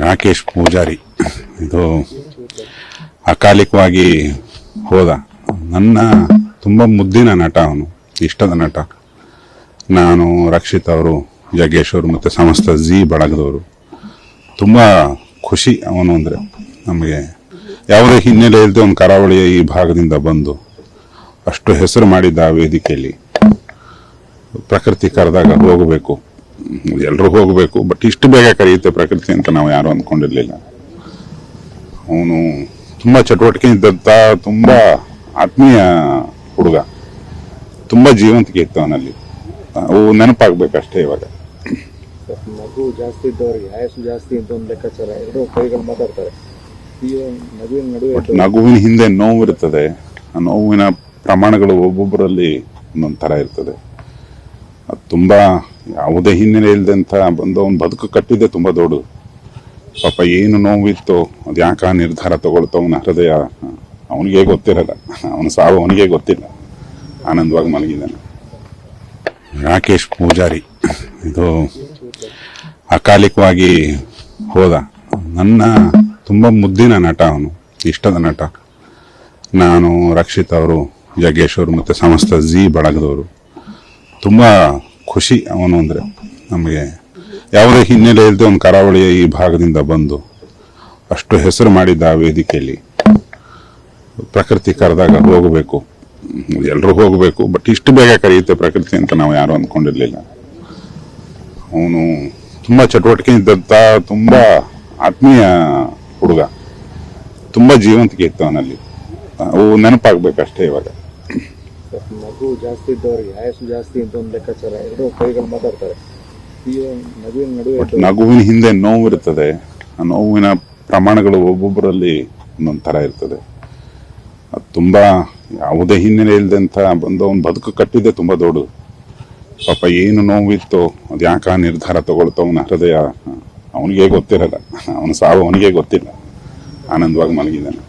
ರಾಕೇಶ್ ಪೂಜಾರಿ. ಇದು ಅಕಾಲಿಕವಾಗಿ ಹೋದ. ನನ್ನ ತುಂಬ ಮುದ್ದಿನ ನಟ ಅವನು. ಇಷ್ಟದ ನಟ. ನಾನು, ರಕ್ಷಿತ್ ಅವರು, ಜಗ್ಗೇಶ್ ಅವರು ಮತ್ತು ಸಮಸ್ತ ಜಿ ಬಳಗದವರು. ತುಂಬ ಖುಷಿ ಅವನು ಅಂದರೆ ನಮಗೆ. ಯಾವುದೇ ಹಿನ್ನೆಲೆ ಇಲ್ಲದೆ ಒಂದು ಕರಾವಳಿಯ ಈ ಭಾಗದಿಂದ ಬಂದು ಅಷ್ಟು ಹೆಸರು ಮಾಡಿದ್ದ ಆ ವೇದಿಕೆಯಲ್ಲಿ ಪ್ರಕೃತಿ ಕರೆದಾಗ ಹೋಗಬೇಕು. ಎಲ್ಲರೂ ಹೋಗಬೇಕು ಬಟ್ ಇಷ್ಟು ಬೇಗ ಕರೆಯುತ್ತೆ ಪ್ರಕೃತಿ ಅಂತ ನಾವು ಯಾರು ಅಂದ್ಕೊಂಡಿರ್ಲಿಲ್ಲ ಅವನು ತುಂಬ ಚಟುವಟಿಕೆ ಇದ್ದಂಥ ತುಂಬ ಆತ್ಮೀಯ ಹುಡುಗ. ತುಂಬ ಜೀವಂತಿಕೆ ಇತ್ತು ಅವನಲ್ಲಿ. ಅವು ನೆನಪಾಗಬೇಕಷ್ಟೇ ಇವಾಗ. ಮಗು ಜಾಸ್ತಿ ಇದ್ದವರಿಗೆ ಆಯಸ್ಸು ಜಾಸ್ತಿ ಅಂತ ಒಂದು ಲೆಕ್ಕಾಚಾರ ಎರಡು ಕೈಗಳು ಮಾತಾಡ್ತಾರೆ. ಈ ಮಗುವಿನ ನಡುವೆ ನಗುವಿನ ಹಿಂದೆ ನೋವು ಇರ್ತದೆ. ಆ ನೋವಿನ ಪ್ರಮಾಣಗಳು ಒಬ್ಬೊಬ್ಬರಲ್ಲಿ ಒಂದೊಂದು ಥರ ಇರ್ತದೆ. ತುಂಬ ಯಾವುದೇ ಹಿನ್ನೆಲೆ ಇಲ್ಲದಂಥ ಬಂದು ಬದುಕು ಕಟ್ಟಿದ್ದೆ ತುಂಬ ದೊಡ್ಡದು. ಪಾಪ ಏನು ನೋವಿತ್ತು, ಅದು ಯಾಕೆ ನಿರ್ಧಾರ ತಗೊಳ್ತಾ ಹೃದಯ, ಅವನಿಗೆ ಗೊತ್ತಿರಲ್ಲ. ಅವನ ಸಾವು ಅವನಿಗೆ ಗೊತ್ತಿಲ್ಲ. ಆನಂದವಾಗಿ ಮಲಗಿದ್ದಾನೆ. ರಾಕೇಶ್ ಪೂಜಾರಿ, ಇದು ಅಕಾಲಿಕವಾಗಿ ಹೋದ. ನನ್ನ ತುಂಬ ಮುದ್ದಿನ ನಟ ಅವನು, ಇಷ್ಟದ ನಟ. ನಾನು ರಕ್ಷಿತ್ ಅವರು, ಜಗ್ಗೇಶ್ ಅವರು ಮತ್ತು ಸಮಸ್ತ ಜಿ ಬಳಗದವರು. ತುಂಬ ಖುಷಿ ಅವನು ಅಂದರೆ ನಮಗೆ ಯಾವುದೇ ಹಿನ್ನೆಲೆ ಇಲ್ಲದೆ ಒಂದು ಕರಾವಳಿಯ ಈ ಭಾಗದಿಂದ ಬಂದು ಅಷ್ಟು ಹೆಸರು ಮಾಡಿದ್ದ ಆ ವೇದಿಕೆಯಲ್ಲಿ ಪ್ರಕೃತಿ ಕರೆದಾಗ ಹೋಗಬೇಕು. ಎಲ್ಲರೂ ಹೋಗಬೇಕು ಬಟ್ ಇಷ್ಟು ಬೇಗ ಕರೆಯುತ್ತೆ ಪ್ರಕೃತಿ ಅಂತ ನಾವು ಯಾರು ಅಂದ್ಕೊಂಡಿರಲಿಲ್ಲ. ಅವನು ತುಂಬ ಚಟುವಟಿಕೆ ಇದ್ದಂಥ ತುಂಬ ಆತ್ಮೀಯ ಹುಡುಗ. ತುಂಬ ಜೀವಂತಿಕೆ ಇತ್ತು ಅವನಲ್ಲಿ. ಅವು ನೆನಪಾಗಬೇಕಷ್ಟೇ ಇವಾಗ. ಮಗು ಜಾಸ್ತಿ ಇದ್ದವ್ರಿಗೆ ಆಯಸ್ಸು ಜಾಸ್ತಿ ಅಂತ ಒಂದು ಲೆಕ್ಕಾಚಾರ ಎರಡು ಕೈಗಳು ಮಾತಾಡ್ತಾರೆ. ಈ ಮಗುವಿನ ನಡುವೆ ಮಗುವಿನ ನಗುವಿನ ಹಿಂದೆ ನೋವು ಇರ್ತದೆ. ಆ ನೋವಿನ ಪ್ರಮಾಣಗಳು ಒಬ್ಬೊಬ್ಬರಲ್ಲಿ ಒಂದೊಂದು ಥರ ಇರ್ತದೆ. ಅದು ತುಂಬ ಯಾವುದೇ ಹಿನ್ನೆಲೆ ಇಲ್ಲದಂಥ ಬಂದು ಅವ್ನು ಬದುಕು ಕಟ್ಟಿದ್ದೆ ತುಂಬ ದೊಡ್ಡದು. ಪಾಪ ಏನು ನೋವಿತ್ತು ಅದು ಯಾಕೆ ಆ ನಿರ್ಧಾರ ತಗೊಳ್ತಾ ಅವನ ಹೃದಯ ಅವನಿಗೆ ಗೊತ್ತಿರಲ್ಲ. ಅವನ ಸಾವು ಅವನಿಗೆ ಗೊತ್ತಿಲ್ಲ. ಆನಂದವಾಗಿ ಮಲಗಿದ್ದಾನೆ.